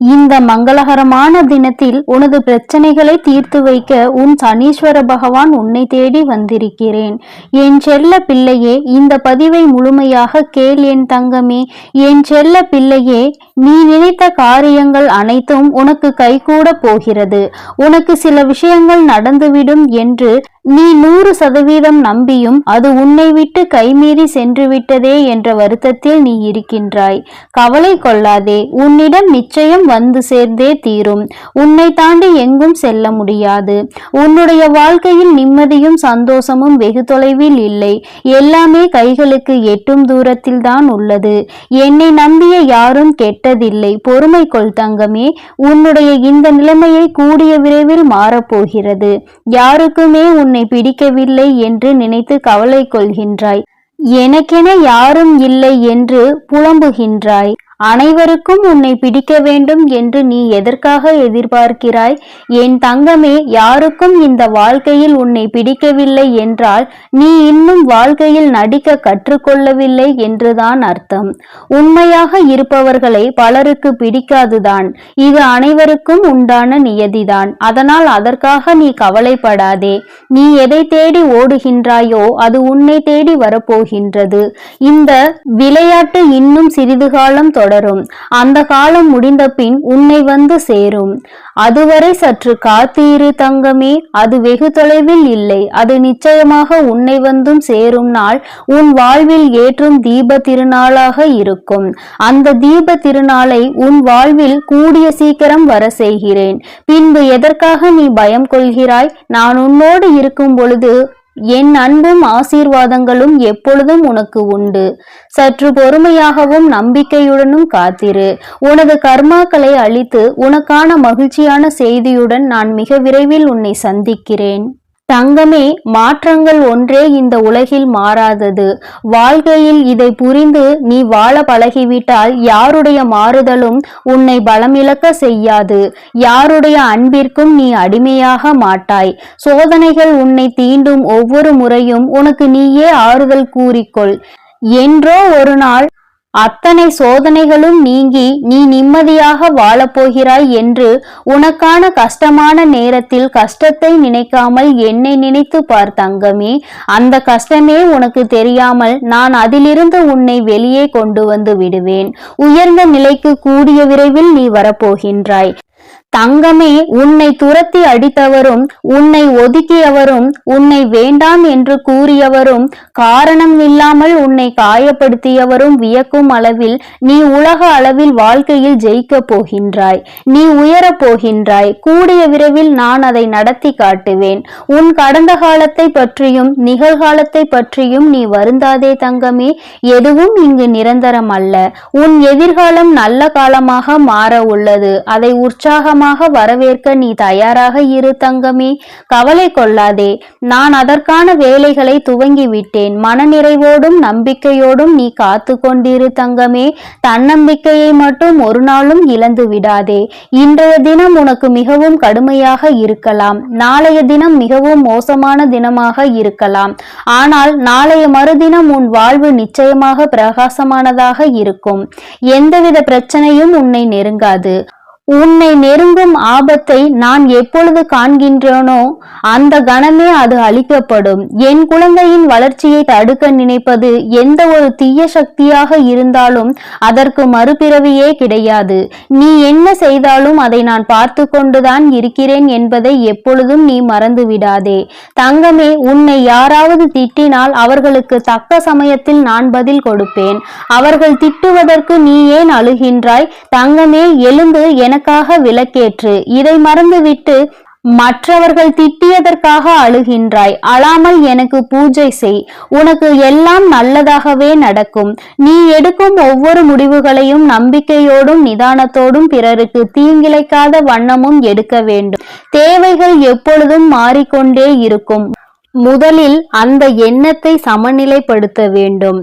இந்த மங்களகரமான தினத்தில் உனது பிரச்சனைகளை தீர்த்து வைக்க உன் சனீஸ்வர பகவான் உன்னை தேடி வந்திருக்கிறேன். என் செல்ல பிள்ளையே இந்த பதிவை முழுமையாக கேள் என் தங்கமே. என் செல்ல பிள்ளையே நீ நினைத்த காரியங்கள் அனைத்தும் உனக்கு கைகூட போகிறது. உனக்கு சில விஷயங்கள் நடந்துவிடும் என்று நீ நூறு சதவீதம் நம்பியும் அது உன்னை விட்டு கைமீறி சென்று விட்டதே என்ற வருத்தத்தில் நீ இருக்கின்றாய். கவலை கொள்ளாதே உன்னிடம் நிச்சயம் வந்து சேர்ந்தே தீரும். உன்னை தாண்டி எங்கும் செல்ல முடியாது. உன்னுடைய வாழ்க்கையில் நிம்மதியும் சந்தோஷமும் வெகு தொலைவில் இல்லை. எல்லாமே கைகளுக்கு எட்டும் தூரத்தில் தான் உள்ளது. என்னை நம்பிய யாரும் கெட்டதில்லை. பொறுமை கொள் தங்கமே உன்னுடைய இந்த நிலைமையை கூடிய விரைவில் மாறப்போகிறது. யாருக்குமே உன்னை பிடிக்கவில்லை என்று நினைத்து கவலை கொள்கின்றாய். எனக்கென யாரும் இல்லை என்று புலம்புகின்றாய். அனைவருக்கும் உன்னை பிடிக்க வேண்டும் என்று நீ எதற்காக எதிர்பார்க்கிறாய்? என் தங்கமே யாருக்கும் இந்த வாழ்க்கையில் உன்னை பிடிக்கவில்லை என்றால் நீ இன்னும் வாழ்க்கையில் நடிக்க கற்றுக்கொள்ளவில்லை என்றுதான் அர்த்தம். உண்மையாக இருப்பவர்களை பலருக்கு பிடிக்காதுதான். இது அனைவருக்கும் உண்டான நியதிதான். அதனால் அதற்காக நீ கவலைப்படாதே. நீ எதை தேடி ஓடுகின்றாயோ அது உன்னை தேடி வரப்போகின்றது. இந்த விளையாட்டு இன்னும் சிறிது காலம் தொடரும். அந்த காலம் முடிந்த பின் உன்னை வந்து சேரும். அதுவரை சற்று காத்தீரு தங்கமே அது வெகு தொலைவில் இல்லை. அது நிச்சயமாக உன்னை வந்தும் சேரும் நாள் உன் வாழ்வில் ஏற்றும் தீப திருநாளாக இருக்கும். அந்த தீப திருநாளை உன் வாழ்வில் கூடிய சீக்கிரம் வர செய்கிறேன். பின்பு எதற்காக நீ பயம் கொள்கிறாய்? நான் உன்னோடு இருக்கும் பொழுது என் அன்பும் ஆசீர்வாதங்களும் எப்பொழுதும் உனக்கு உண்டு. சற்று பொறுமையாகவும் நம்பிக்கையுடனும் காத்திரு. உனது கர்மாக்களை அழித்து உனக்கான மகிழ்ச்சியான செய்தியுடன் நான் மிக விரைவில் உன்னை சந்திக்கிறேன். தங்கமே மாற்றங்கள் ஒன்றே இந்த உலகில் மாறாதது. வாழ்க்கையில் இதை புரிந்து நீ வாழ பழகிவிட்டால் யாருடைய மாறுதலும் உன்னை பலமிழக்க செய்யாது. யாருடைய அன்பிற்கும் நீ அடிமையாக மாட்டாய். சோதனைகள் உன்னை தீண்டும் ஒவ்வொரு முறையும் உனக்கு நீயே ஆறுதல் கூறிக்கொள். என்றோ ஒரு நாள் அத்தனை சோதனைகளும் நீங்கி நீ நிம்மதியாக வாழப்போகிறாய் என்று உனக்கான கஷ்டமான நேரத்தில் கஷ்டத்தை நினைக்காமல் என்னை நினைத்து பார் தங்கமே. அந்த கஷ்டமே உனக்கு தெரியாமல் நான் அதிலிருந்து உன்னை வெளியே கொண்டு வந்து விடுவேன். உயர்ந்த நிலைக்கு கூடிய விரைவில் நீ வரப்போகின்றாய். தங்கமே உன்னை துரத்தி அடித்தவரும் உன்னை ஒதுக்கியவரும் உன்னை வேண்டாம் என்று கூறியவரும் காரணம் இல்லாமல் உன்னை காயப்படுத்தியவரும் வியக்கும் அளவில் நீ உலக அளவில் வாழ்க்கையில் ஜெயிக்கப் போகின்றாய். நீ உயரப் போகின்றாய். கூடிய விரைவில் நான் அதை நடத்தி காட்டுவேன். உன் கடந்த காலத்தை பற்றியும் நிகழ்காலத்தை பற்றியும் நீ வருந்தாதே தங்கமே எதுவும் இங்கு நிரந்தரம் அல்ல. உன் எதிர்காலம் நல்ல காலமாக மாற உள்ளது. அதை உற்சாகம் உற்சாகமாக வரவேற்க நீ தயாராக இரு தங்கமே. கவலை கொள்ளாதே. நான் அதற்கான வேலைகளை துவங்கி விட்டேன் மனநிறைவோடும் நம்பிக்கையோடும் நீ காத்து கொண்டிரு தங்கமே. தன்னம்பிக்கையை மட்டும் ஒரு நாளும் இழந்து விடாதே. இன்றைய தினம் உனக்கு மிகவும் கடுமையாக இருக்கலாம். நாளைய தினம் மிகவும் மோசமான தினமாக இருக்கலாம். ஆனால் நாளைய மறுதினம் உன் வாழ்வு நிச்சயமாக பிரகாசமானதாக இருக்கும். எந்தவித பிரச்சனையும் உன்னை நெருங்காது. உன்னை நெருங்கும் ஆபத்தை நான் எப்பொழுது காண்கின்றேனோ அந்த கணமே அது அழிக்கப்படும். என் குழந்தையின் வளர்ச்சியை தடுக்க நினைப்பது எந்த ஒரு தீய சக்தியாக இருந்தாலும் அதற்கு மறுபிறவியே கிடையாது. நீ என்ன செய்தாலும் அதை நான் பார்த்து கொண்டுதான் இருக்கிறேன் என்பதை எப்பொழுதும் நீ மறந்து விடாதே தங்கமே உன்னை யாராவது திட்டினால் அவர்களுக்கு தக்க சமயத்தில் நான் பதில் கொடுப்பேன். அவர்கள் திட்டுவதற்கு நீ ஏன் அழுகின்றாய்? தங்கமே எழுந்து என எனக்காக விளக்கேற்று இதை மறந்துவிட்டு மற்றவர்கள் திட்டியதற்காக அழுகின்றாய். அழாமல் எனக்கு பூஜை செய். உனக்கு எல்லாம் நல்லதாகவே நடக்கும். நீ எடுக்கும் ஒவ்வொரு முடிவுகளையும் நம்பிக்கையோடும் நிதானத்தோடும் பிறருக்கு தீங்கிழைக்காத வண்ணமும் எடுக்க வேண்டும். தேவைகள் எப்பொழுதும் மாறிக்கொண்டே இருக்கும். முதலில் அந்த எண்ணத்தை சமநிலைப்படுத்த வேண்டும்.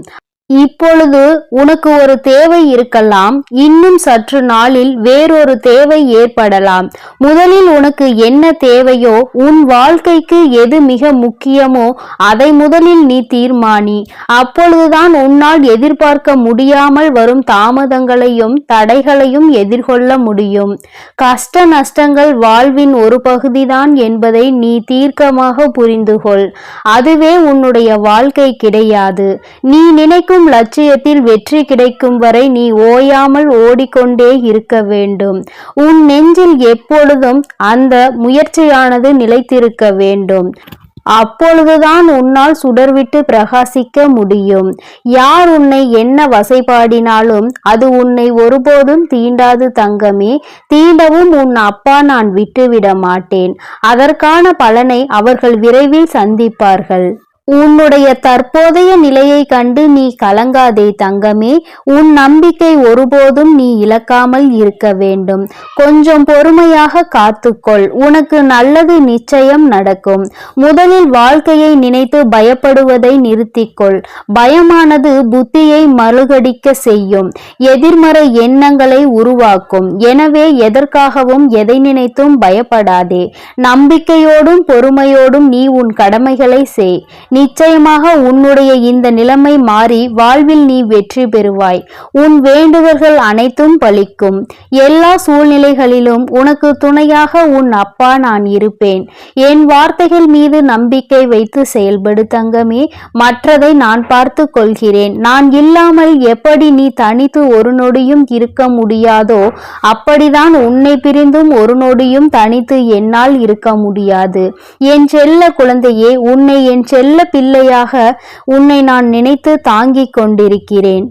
இப்பொழுது உனக்கு ஒரு தேவை இருக்கலாம். இன்னும் சற்று நாளில் வேறொரு தேவை ஏற்படலாம். முதலில் உனக்கு என்ன தேவையோ உன் வாழ்க்கைக்கு எது மிக முக்கியமோ அதை முதலில் நீ தீர்மானி. அப்பொழுதுதான் உன்னால் எதிர்பார்க்க முடியாமல் வரும் தாமதங்களையும் தடைகளையும் எதிர்கொள்ள முடியும். கஷ்ட நஷ்டங்கள் வாழ்வின் ஒரு பகுதிதான் என்பதை நீ தீர்க்கமாக புரிந்துகொள். அதுவே உன்னுடைய வாழ்க்கை கிடையாது. நீ நினைக்கும் லட்சியத்தில் வெற்றி கிடைக்கும் வரை நீ ஓயாமல் ஓடிக்கொண்டே இருக்க வேண்டும். உன் நெஞ்சில் எப்பொழுதும் அந்த முயற்சியானது நிலைத்திருக்க வேண்டும். அப்பொழுதுதான் உன்னால் சுடர்விட்டு பிரகாசிக்க முடியும். யார் உன்னை என்ன வசைபாடினாலும் அது உன்னை ஒருபோதும் தீண்டாது தங்கமே. தீண்டவும் உன் அப்பா நான் விட்டுவிட மாட்டேன். அதற்கான பலனை அவர்கள் விரைவில் சந்திப்பார்கள். உன்னுடைய தற்போதைய நிலையை கண்டு நீ கலங்காதே தங்கமே. உன் நம்பிக்கை ஒருபோதும் நீ இழக்காமல் இருக்க வேண்டும். கொஞ்சம் பொறுமையாக காத்துக்கொள். உனக்கு நல்லது நிச்சயம் நடக்கும். முதலில் வாழ்க்கையை நினைத்து பயப்படுவதை நிறுத்திக்கொள். பயமானது புத்தியை மழுகடிக்க செய்யும். எதிர்மறை எண்ணங்களை உருவாக்கும். எனவே எதற்காகவும் எதை நினைத்தும் பயப்படாதே. நம்பிக்கையோடும் பொறுமையோடும் நீ உன் கடமைகளை செய். நிச்சயமாக உன்னுடைய இந்த நிலைமை மாறி வாழ்வில் நீ வெற்றி பெறுவாய். உன் வேண்டுதல்கள் அனைத்தும் பலிக்கும். எல்லா சூழ்நிலைகளிலும் உனக்கு துணையாக உன் அப்பா நான் இருப்பேன். என் வார்த்தைகள் மீது நம்பிக்கை வைத்து செயல்படு தங்கமே. மற்றதை நான் பார்த்து கொள்கிறேன். நான் இல்லாமல் எப்படி நீ தனித்து ஒரு நொடியும் இருக்க முடியாதோ அப்படிதான் உன்னை பிரிந்தும் ஒரு நொடியும் தனித்து என்னால் இருக்க முடியாது. என் செல்ல குழந்தையே உன்னை என் செல்ல பிள்ளையாக உன்னை நான் நினைத்து தாங்கிக் கொண்டிருக்கிறேன்.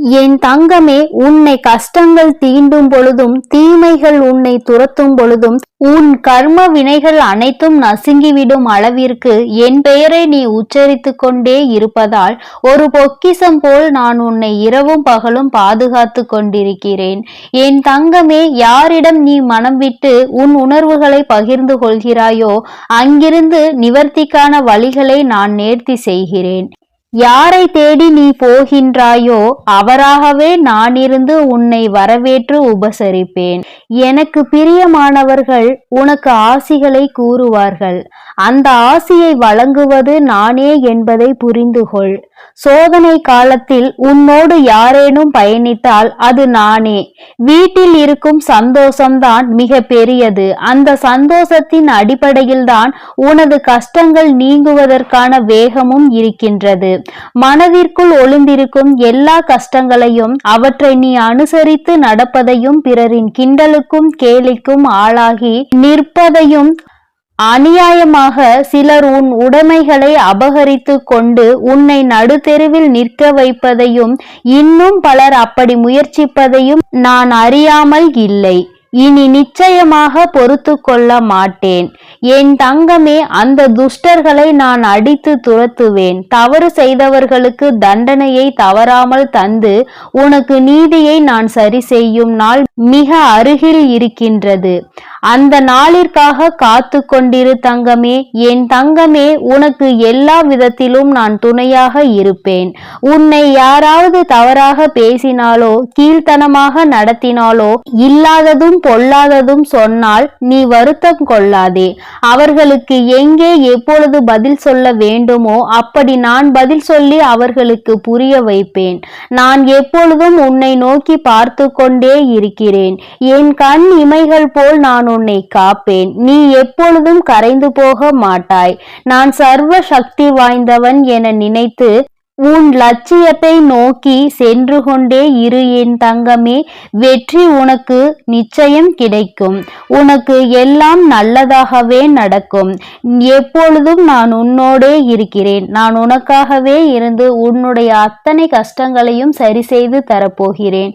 என் தங்கமே உன்னை கஷ்டங்கள் தீண்டும் பொழுதும் தீமைகள் உன்னை துரத்தும் பொழுதும் உன் கர்ம வினைகள் அனைத்தும் நசுங்கிவிடும் அளவிற்கு என் பெயரை நீ உச்சரித்து கொண்டே இருப்பதால் ஒரு பொக்கிசம் போல் நான் உன்னை இரவும் பகலும் பாதுகாத்து கொண்டிருக்கிறேன். என் தங்கமே யாரிடம் நீ மனம் விட்டு உன் உணர்வுகளை பகிர்ந்து கொள்கிறாயோ அங்கிருந்து நிவர்த்திக்கான வழிகளை நான் நேர்த்தி செய்கிறேன். யாரை தேடி நீ போகின்றாயோ அவராகவே நான் இருந்து உன்னை வரவேற்று உபசரிப்பேன். எனக்கு பிரியமானவர்கள் உனக்கு ஆசிகளை கூறுவார்கள். அந்த ஆசியை வழங்குவது நானே என்பதை புரிந்துகொள். சோதனை காலத்தில் உன்னோடு யாரேனும் பயணித்தால் அது நானே. வீட்டில் இருக்கும் சந்தோஷம்தான் மிக பெரியது. அந்த சந்தோஷத்தின் அடிப்படையில்தான் உனது கஷ்டங்கள் நீங்குவதற்கான வேகமும் இருக்கின்றது. மனதிற்குள் ஒளிந்திருக்கும் எல்லா கஷ்டங்களையும் அவற்றை நீ அனுசரித்து நடப்பதையும் பிறரின் கிண்டலுக்கும் கேலிக்கும் ஆளாகி நிற்பதையும் அநியாயமாக சிலர் உன் உடைமைகளை அபகரித்து கொண்டு உன்னை நடுத்தெருவில் நிற்க வைப்பதையும் இன்னும் பலர் அப்படி முயற்சிப்பதையும் நான் அறியாமல் இல்லை. இனி நிச்சயமாக பொறுத்து கொள்ள மாட்டேன். என் தங்கமே அந்த துஷ்டர்களை நான் அடித்து துரத்துவேன். தவறு செய்தவர்களுக்கு தண்டனையை தவறாமல் தந்து உனக்கு நீதியை நான் சரி செய்யும் நாள் மிக அருகில் இருக்கின்றது. அந்த நாளிற்காக காத்து கொண்டிரு தங்கமே என் தங்கமே உனக்கு எல்லா விதத்திலும் நான் துணையாக இருப்பேன். உன்னை யாராவது தவறாக பேசினாலோ கீழ்த்தனமாக நடத்தினாலோ இல்லாததும் பொல்லாததும் சொன்னால் நீ வருத்தம் கொள்ளாதே. அவர்களுக்கு எங்கே எப்பொழுது பதில் சொல்ல வேண்டுமோ அப்படி நான் பதில் சொல்லி அவர்களுக்கு புரிய வைப்பேன். நான் எப்பொழுதும் உன்னை நோக்கி பார்த்து கொண்டே இருக்கிறேன் என் கண் இமைகள் போல் நான் உன்னை காப்பேன். நீ எப்பொழுதும் கரைந்து போக மாட்டாய். நான் சர்வ சக்தி வாய்ந்தவன் என நினைத்து உன் லட்சியத்தை நோக்கி சென்று கொண்டே இரு என் தங்கமே. வெற்றி உனக்கு நிச்சயம் கிடைக்கும். உனக்கு எல்லாம் நல்லதாகவே நடக்கும். எப்பொழுதும் நான் உன்னோடே இருக்கிறேன். நான் உனக்காகவே இருந்து உன்னுடைய அத்தனை கஷ்டங்களையும் சரி செய்து தரப்போகிறேன்.